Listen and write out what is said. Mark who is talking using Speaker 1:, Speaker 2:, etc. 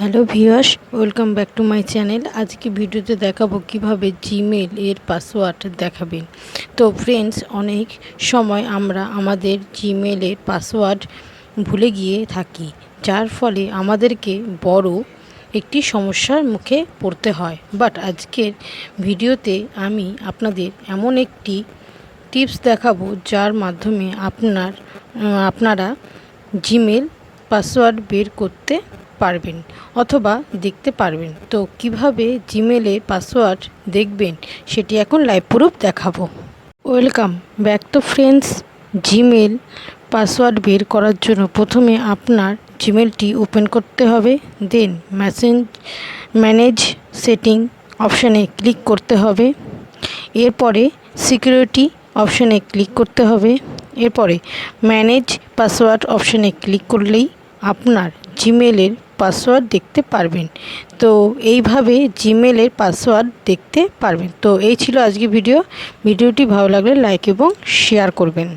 Speaker 1: Hello viewers, welcome back to my channel. আজকে ভিডিওতে দেখাবো কীভাবে জিমেল এর পাসওয়ার্ড দেখাবেন। তো ফ্রেন্ডস, অনেক সময় আমরা আমাদের জিমেলের পাসওয়ার্ড ভুলে গিয়ে থাকি, যার ফলে আমাদেরকে বড় একটি সমস্যার মুখে পড়তে হয়। বাট আজকের ভিডিওতে আমি আপনাদের এমন একটি টিপস দেখাবো, যার মাধ্যমে আপনার আপনারা জিমেল পাসওয়ার্ড বের করতে পারবেন অথবা দেখতে পারবেন। তো কীভাবে জিমেলে পাসওয়ার্ড দেখবেন সেটি এখন লাইভ প্রুফ দেখাবো। Welcome back to friends Gmail password বের করার জন্য প্রথমে আপনার জিমেলটি ওপেন করতে হবে দেন ম্যাসেঞ্জ ম্যানেজ সেটিং অপশানে ক্লিক করতে হবে, এরপরে সিকিউরিটি অপশানে ক্লিক করতে হবে, এরপরে ম্যানেজ পাসওয়ার্ড অপশানে ক্লিক করলেই আপনার জিমেলের পাসওয়ার্ড দেখতে পারবেন। তো এইভাবে জিমেলের পাসওয়ার্ড দেখতে পারবেন। তো এই ছিল আজকে ভিডিও ভিডিওটি ভালো লাগলে লাইক এবং শেয়ার করবেন।